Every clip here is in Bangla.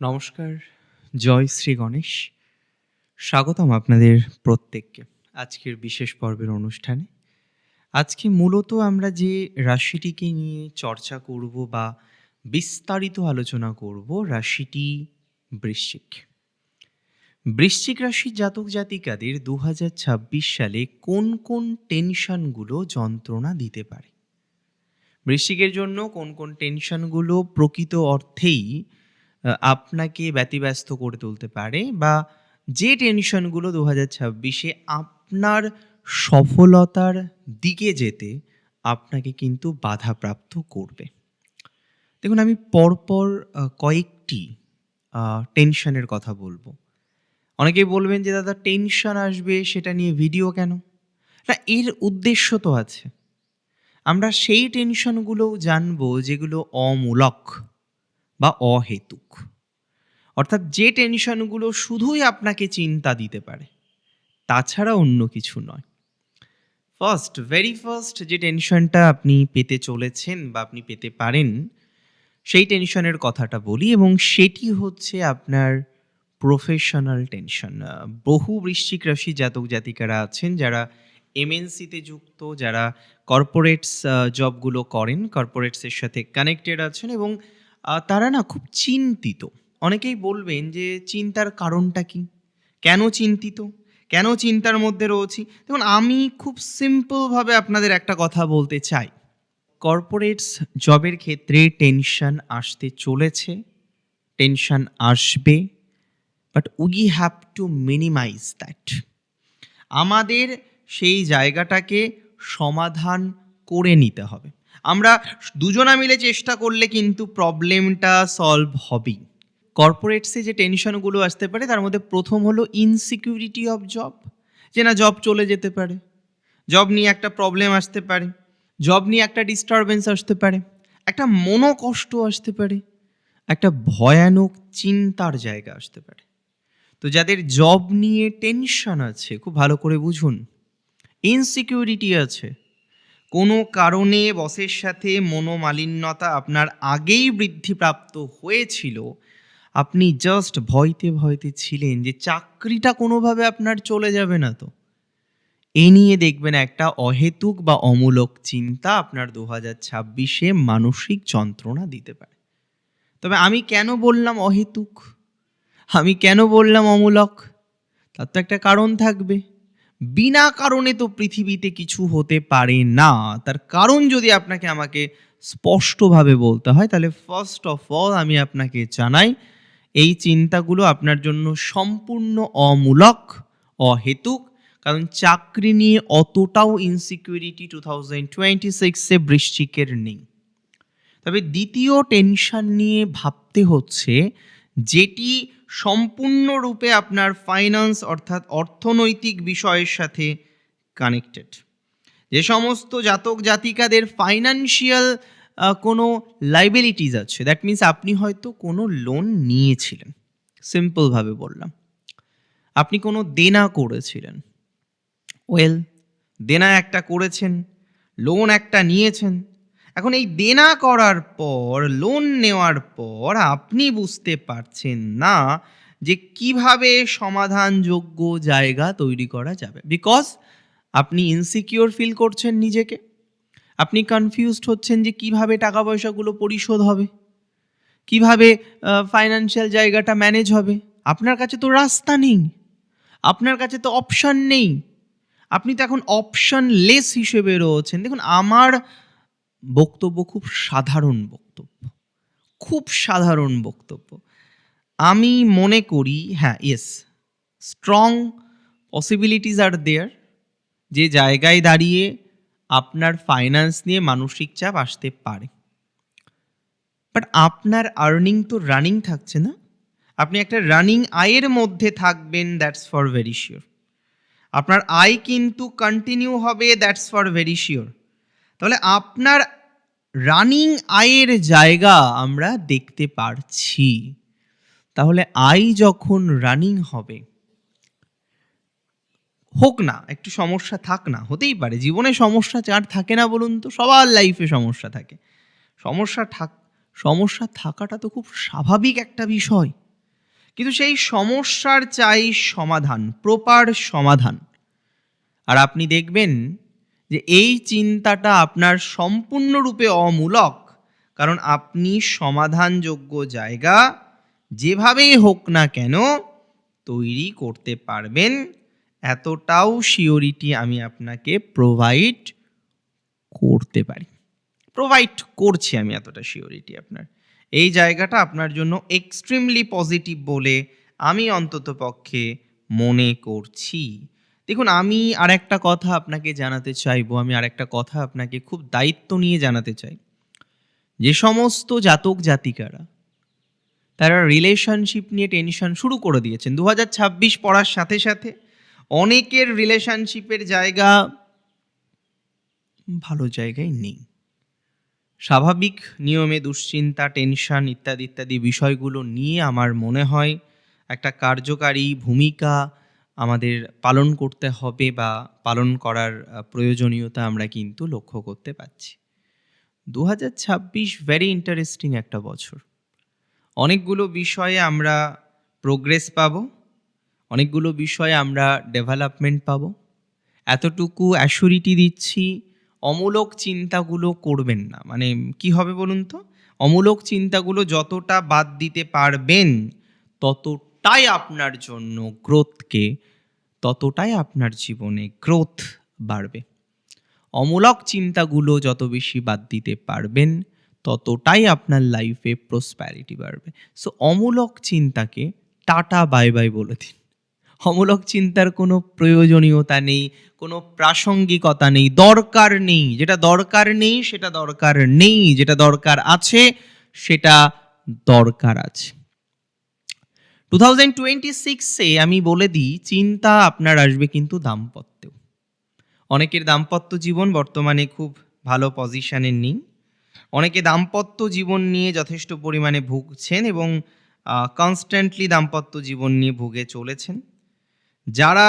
নমস্কার, জয় শ্রী গণেশ। স্বাগতম আপনাদের প্রত্যেককে আজকের বিশেষ পর্বের অনুষ্ঠানে। আজকে মূলত আমরা যে রাশিটিকে নিয়ে চর্চা করব বা বিস্তারিত আলোচনা করব রাশিটি বৃশ্চিক। বৃশ্চিক রাশির জাতক জাতিকাদের দু হাজার ছাব্বিশ সালে কোন কোন টেনশনগুলো যন্ত্রণা দিতে পারে? বৃশ্চিকের জন্য কোন কোন টেনশনগুলো প্রকৃত অর্থেই আপনাকে ব্যতিব্যস্ত করে তুলতে পারে বা যে টেনশনগুলো দু হাজার ছাব্বিশে আপনার সফলতার দিকে যেতে আপনাকে কিন্তু বাধাপ্রাপ্ত করবে। দেখুন, আমি পরপর কয়েকটি টেনশনের কথা বলব। অনেকেই বলবেন যে, দাদা, টেনশন আসবে সেটা নিয়ে ভিডিও কেন? না, এর উদ্দেশ্য তো আছে। আমরা সেই টেনশনগুলোও জানব যেগুলো অমূলক। বা অহেতুক। অর্থাৎ যে টেনশনগুলো শুধুই আপনাকে চিন্তা দিতে পারে, তাছাড়া অন্য কিছু নয়। ফার্স্ট ভেরি ফার্স্ট যে টেনশনটা আপনি পেতে চলেছেন বা আপনি পেতে পারেন, সেই টেনশনের কথাটা বলি এবং সেটি হচ্ছে আপনার প্রফেশনাল টেনশন বহু বৃশ্চিক রাশি জাতক জাতিকারা আছেন যারা এমএনসিতে যুক্ত, যারা কর্পোরেটস জবগুলো করেন কর্পোরেটসের সাথে কানেক্টেড আছেন এবং তারা না খুব চিন্তিত। অনেকেই বলবেন যে, চিন্তার কারণটা কি? কেন চিন্তিত? কেন চিন্তার মধ্যে রয়েছি? দেখুন, আমি খুব সিম্পলভাবে আপনাদের একটা কথা বলতে চাই। কর্পোরেটস জবের ক্ষেত্রে টেনশন আসতে চলেছে, টেনশন আসবে but we have to minimize that আমাদের সেই জায়গাটাকে সমাধান করে নিতে হবে। আমরা দুজনা মিলে চেষ্টা করলে কিন্তু প্রবলেমটা সলভ হবেই। কর্পোরেটসে যে টেনশনগুলো আসতে পারে, তার মধ্যে প্রথম হলো ইনসিকিউরিটি অফ জব যে না জব চলে যেতে পারে। জব নিয়ে একটা প্রবলেম আসতে পারে। জব নিয়ে একটা ডিস্টারবেন্স আসতে পারে। একটা মনোকষ্ট আসতে পারে। একটা ভয়ানক চিন্তার জায়গা আসতে পারে। তো যাদের জব নিয়ে টেনশন আছে, খুব ভালো করে বুঝুন। ইনসিকিউরিটি আছে। কোনো কারণে বসের সাথে মনোমালিন্যতা আপনার আগেই বৃদ্ধিপ্রাপ্ত হয়েছিল, আপনি জাস্ট ভয়তে ভয়তে ছিলেন যে চাকরিটা কোনোভাবে আপনার চলে যাবে না তো। এ নিয়ে দেখবেন একটা অহেতুক বা অমূলক চিন্তা আপনার দু হাজার ছাব্বিশে মানসিক যন্ত্রণা দিতে পারে। তবে আমি কেন বললাম অহেতুক? আমি কেন বললাম অমূলক? তার তো একটা কারণ থাকবে। বিনা কারণে তো পৃথিবীতে কিছু হতে পারে না। তার কারণ যদি আপনাকে আমাকে স্পষ্টভাবে বলতে হয়, তাহলে ফার্স্ট অফ অল আমি আপনাকে জানাই, এই চিন্তাগুলো আপনার জন্য সম্পূর্ণ অমূলক, অহেতুক, কারণ চাকরি নিয়ে অতটাও ইনসিকিউরিটি টু থাউজেন্ড টোয়েন্টি সিক্সে বৃশ্চিকের নেই। তবে দ্বিতীয় টেনশন নিয়ে ভাবতে হচ্ছে, যেটি সম্পূর্ণরূপে আপনার ফাইন্যান্স অর্থাৎ অর্থনৈতিক বিষয়ের সাথে কানেক্টেড যে সমস্ত জাতক জাতিকাদের ফাইন্যান্সিয়াল কোনো লাইবিলিটিস আছে দ্যাট মিন্স আপনি হয়তো কোনো লোন নিয়েছিলেন। সিম্পলভাবে বললাম। আপনি কোনো দেনা করেছিলেন। ওয়েল দেনা একটা করেছেন লোন একটা নিয়েছেন এখন এই দেনা করার পর লোন নেওয়ার পর আপনি বুঝতে পারছেন না যে কীভাবে সমাধানযোগ্য জায়গা তৈরি করা যাবে। বিকজ আপনি ইনসিকিওর ফিল করছেন নিজেকে। আপনি কনফিউজড হচ্ছেন যে কীভাবে টাকা পয়সাগুলো পরিশোধ হবে। কীভাবে ফাইন্যান্সিয়াল জায়গাটা ম্যানেজ হবে। আপনার কাছে তো রাস্তা নেই। আপনার কাছে তো অপশন নেই। আপনি তো এখন অপশন লেস হিসেবে রয়েছেন। দেখুন, আমার বক্তব্য খুব সাধারণ বক্তব্য। খুব সাধারণ বক্তব্য। আমি মনে করি হ্যাঁ yes strong possibilities are there যে জায়গায় দাঁড়িয়ে আপনার ফাইন্যান্স নিয়ে মানসিক চাপ আসতে পারে। বাট আপনার আর্নিং তো রানিং থাকছে না। আপনি একটা রানিং আয়ের মধ্যে থাকবেন দ্যাটস ফর ভেরি শিওর আপনার আয় কিন্তু কন্টিনিউ হবে দ্যাটস ফর ভেরি শিওর তাহলে আপনার রানিং আয়ের জায়গা আমরা দেখতে পারছি। তাহলে আয় যখন রানিং হবে, হোক না, একটু সমস্যা থাক না, হতেই পারে। জীবনে সমস্যা চার থাকে না বলুন তো, সবার লাইফে সমস্যা থাকে। সমস্যা থাক, সমস্যা থাকাটা তো খুব স্বাভাবিক একটা বিষয়। কিন্তু সেই সমস্যার চাই সমাধান প্রপার সমাধান। আর আপনি দেখবেন যে এই চিন্তাটা আপনার সম্পূর্ণরূপে অমূলক। কারণ আপনি সমাধানযোগ্য জায়গা যেভাবেই হোক না কেন তৈরি করতে পারবেন। এতটাও শিওরিটি আমি আপনাকে প্রোভাইড করতে পারি। প্রোভাইড করছি আমি এতটা শিওরিটি আপনার। এই জায়গাটা আপনার জন্য এক্সট্রিমলি পজিটিভ বলে আমি অন্তত পক্ষে মনে করছি। দেখুন, আমি আর একটা কথা আপনাকে জানাতে চাইব, আমি আর একটা কথা আপনাকে খুব দায়িত্ব নিয়ে জানাতে চাই। যে সমস্ত জাতক জাতিকারা, তারা রিলেশনশিপ নিয়ে টেনশন শুরু করে দিয়েছেন। দু হাজার ছাব্বিশ পড়ার সাথে সাথে অনেকের রিলেশনশিপের জায়গা ভালো জায়গায় নেই। স্বাভাবিক নিয়মে দুশ্চিন্তা টেনশন ইত্যাদি ইত্যাদি বিষয়গুলো নিয়ে আমার মনে হয় একটা কার্যকারী ভূমিকা আমাদের পালন করতে হবে বা পালন করার প্রয়োজনীয়তা আমরা কিন্তু লক্ষ্য করতে পারছি। দু হাজার ছাব্বিশ ভেরি ইন্টারেস্টিং একটা বছর। অনেকগুলো বিষয়ে আমরা প্রোগ্রেস পাবো, অনেকগুলো বিষয়ে আমরা ডেভেলপমেন্ট পাবো। এতটুকু অ্যাসুরিটি দিচ্ছি, অমূলক চিন্তাগুলো করবেন না। মানে কি হবে বলুন তো? অমূলক চিন্তাগুলো যতটা বাদ দিতে পারবেন ততটাই আপনার জন্য গ্রোথকে ততটাই আপনার জীবনে গ্রোথ বাড়বে। অমূলক চিন্তাগুলো যত বেশি বাদ দিতে পারবেন, ততটাই আপনার লাইফে প্রসপ্যারিটি বাড়বে। সো অমূলক চিন্তাকে টাটা বাই বাই বলে দিন। অমূলক চিন্তার কোনো প্রয়োজনীয়তা নেই, কোনো প্রাসঙ্গিকতা নেই, দরকার নেই। যেটা দরকার নেই, সেটা দরকার নেই। যেটা দরকার আছে, সেটা দরকার আছে। টু থাউজেন্ড টোয়েন্টি সিক্সে আমি বলে দিই, চিন্তা আপনার আসবে কিন্তু দাম্পত্যেও অনেকের দাম্পত্য জীবন বর্তমানে খুব ভালো পজিশনে নেই। অনেকে দাম্পত্য জীবন নিয়ে যথেষ্ট পরিমাণে ভুগছেন এবং কনস্ট্যান্টলি দাম্পত্য জীবন নিয়ে ভুগে চলেছেন। যারা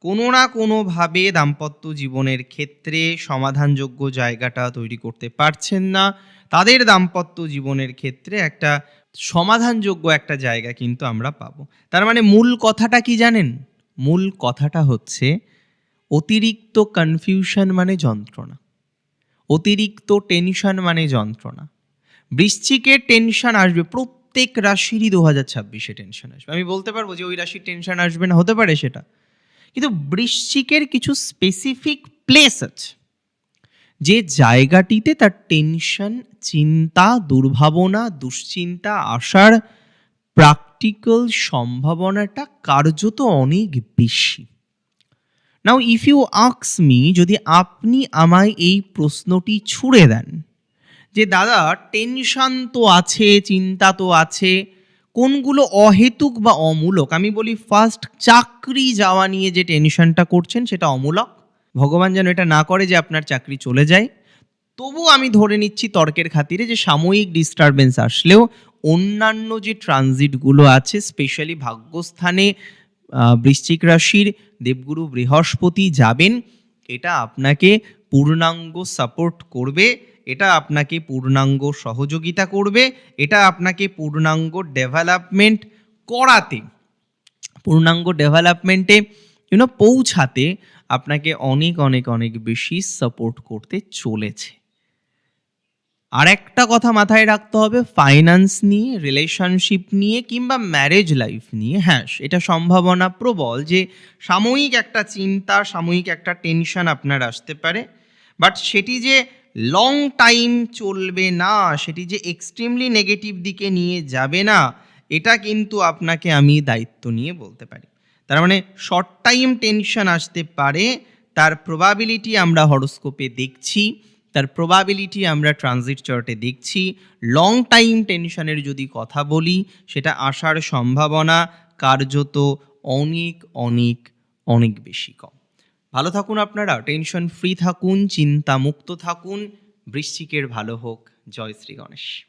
কোনো না কোনোভাবে দাম্পত্য জীবনের ক্ষেত্রে সমাধানযোগ্য জায়গাটা তৈরি করতে পারছেন না। তাদের দাম্পত্য জীবনের ক্ষেত্রে একটা সমাধানযোগ্য একটা জায়গা কিন্তু আমরা পাবো। তার মানে মূল কথাটা কি জানেন? মূল কথাটা হচ্ছে অতিরিক্ত কনফিউশন মানে যন্ত্রণা। অতিরিক্ত টেনশন মানে যন্ত্রণা। বৃশ্চিকের টেনশন আসবে, প্রত্যেক রাশিরই দু হাজার ছাব্বিশে টেনশন আসবে। আমি বলতে পারব যে ওই রাশির টেনশন আসবে না, হতে পারে সেটা। কিন্তু বৃশ্চিকের কিছু স্পেসিফিক প্লেস আছে, যে জায়গাটিতে তার টেনশন চিন্তা, দুর্ভাবনা, দুশ্চিন্তা আসার প্র্যাকটিক্যাল সম্ভাবনাটা কার্যত অনেক বেশি। নাও ইফ ইউ আক্স মি যদি আপনি আমায় এই প্রশ্নটি ছুড়ে দেন, যে দাদা টেনশন তো আছে, চিন্তা তো আছে কোনগুলো অহেতুক বা অমূলক? আমি বলি ফার্স্ট চাকরি যাওয়া নিয়ে যে টেনশনটা করছেন সেটা অমূলক। ভগবান যেন এটা না করে যে আপনার চাকরি চলে যায়। তবু আমি ধরে নিচ্ছি তর্কের খাতিরে যে সাময়িক ডিস্টারবেন্স আসলেও অন্যান্য যে ট্রানজিটগুলো আছে স্পেশালি ভাগ্যস্থানে বৃশ্চিক রাশির, দেবগুরু বৃহস্পতি যাবেন, এটা আপনাকে পূর্ণাঙ্গ সাপোর্ট করবে। এটা আপনাকে পূর্ণাঙ্গ সহযোগিতা করবে, এটা আপনাকে পূর্ণাঙ্গ ডেভেলপমেন্ট করাতে, পূর্ণাঙ্গ ডেভেলপমেন্টে ইউনো পৌঁছাতে আপনাকে অনেক অনেক অনেক বেশি সাপোর্ট করতে চলেছে। আর একটা কথা মাথায় রাখতে হবে ফাইন্যান্স নিয়ে রিলেশনশিপ নিয়ে কিংবা ম্যারেজ লাইফ নিয়ে হ্যাঁ এটা সম্ভাবনা প্রবল যে সাময়িক একটা চিন্তা, সাময়িক একটা টেনশন আপনার আসতে পারে বাট সেটি যে লং টাইম চলবে না, সেটি যে এক্সট্রিমলি নেগেটিভ দিকে নিয়ে যাবে না, এটা কিন্তু আপনাকে আমি দায়িত্ব নিয়ে বলতে পারি। তার মানে শর্ট টাইম টেনশন আসতে পারে, তার প্রবাবিলিটি আমরা হরোস্কোপে দেখছি, তার প্রবাবিলিটি আমরা ট্রানজিট চার্টে দেখছি লং টাইম টেনশনের যদি কথা বলি, সেটা আসার সম্ভাবনা কার্যত অনেক অনেক অনেক বেশি কম। ভালো থাকুন আপনারা, টেনশন ফ্রি থাকুন চিন্তা মুক্ত থাকুন, বৃশ্চিকের ভালো হোক। জয় শ্রী গণেশ।